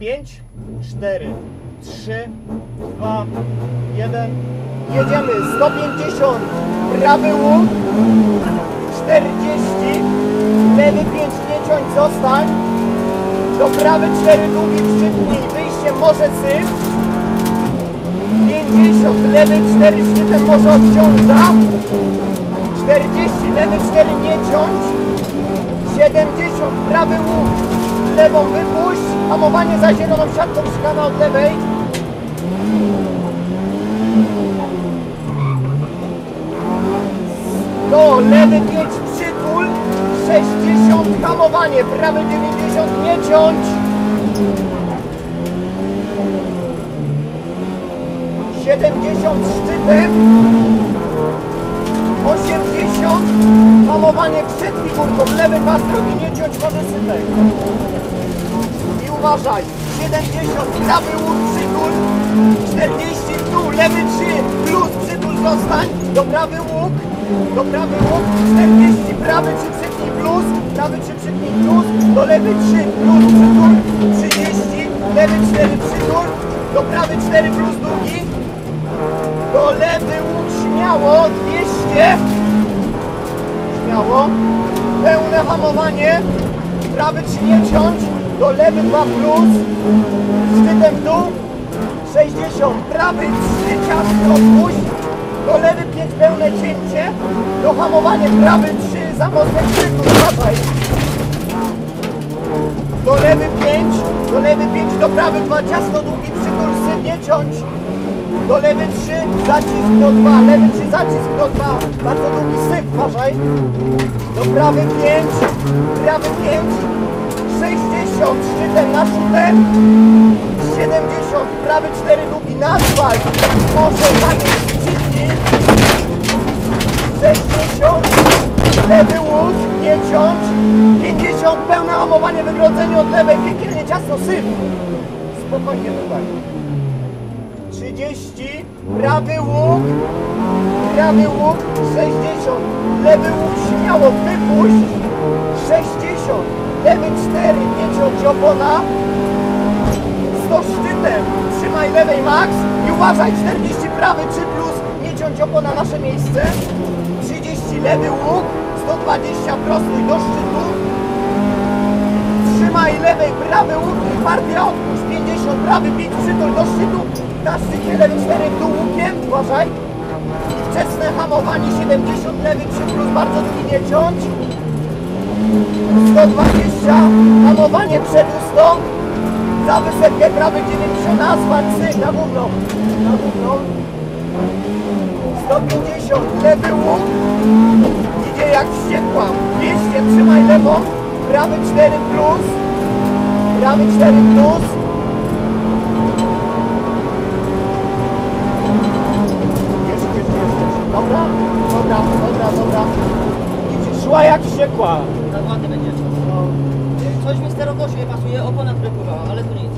Pięć, cztery, trzy, dwa, jeden. Jedziemy 150, prawy łuk, 40, lewy 5, nie ciąć, zostań. Do prawy 4, długi szczytni, wyjście może syf. 50, lewy 4, szczytem może odciąża. 40, lewy 4, nie ciąć. 70, prawy łuk, lewą wypuść, hamowanie za zieloną siatką szkana od lewej. Do lewy 5 przytul, 60 hamowanie, prawy 90 nie ciąć. 70 szczytem, 80 hamowanie przed figurką, lewy pas drogi nie ciąć może sypek. I uważaj, 70 prawy łuk przytul, 40 w dół, lewy 3 plus przytul zostań, do prawy łuk, do prawy łuk, 40 prawy 3 przytnij plus, prawy 3 przytnij plus, do lewy 3 plus przytul, 30, lewy 4 przytul, do prawy 4 plus długi, do lewy łuk śmiało, 200, śmiało, pełne hamowanie, prawy 3 nie ciąć, do lewy 2 plus, szczytem w dół, 60, prawy 3 ciasno odpuść, do lewy 5 pełne cięcie, do hamowania. Prawy 3 za mocne krzyku. Do lewy 5, do lewy 5, do prawy 2 ciasno długi. Przytul, syp nie ciąć. Do lewy 3, zacisk do 2, lewy 3, zacisk do 2, bardzo długi syp, uważaj. Do prawy 5, prawy 5, 60, szczytem na szutę, 70, prawy 4 długi na asfalt, może zanieść szczytni, 60, lewy nie ciąć, 50, pełne hamowanie, wygrodzenie od lewej, piekielnie ciasno, syp. Spokojnie tutaj. 30, prawy łuk, prawy łuk, 60, lewy łuk śmiało wypuść, 60, lewy 4, nie ciąć opona, 100 szczytem, trzymaj lewej max. I uważaj, 40 prawy 3 plus, nie ciąć opona nasze miejsce, 30 lewy łuk, 120 prostuj do szczytu, Trzymaj lewej, prawy łuk partia odpuść. 50, prawy, 5 przytul do szczytu. Na szczycie lewy 4 w łukiem, uważaj. Wczesne hamowanie 70, lewy 3 plus, bardzo długi nie ciąć. 120, hamowanie przed ustą. Za wysepkę prawy 90, na asfalt, syk, na gówno. Na gówno. 150, lewy łuk. Idzie jak wściekła. 200, trzymaj lewą. Prawy 4 plus. Prawy 4 plus. Jak wściekła. Na ładny będzie. Coś mi sterowozie nie pasuje, opona wypływała, ale to nic.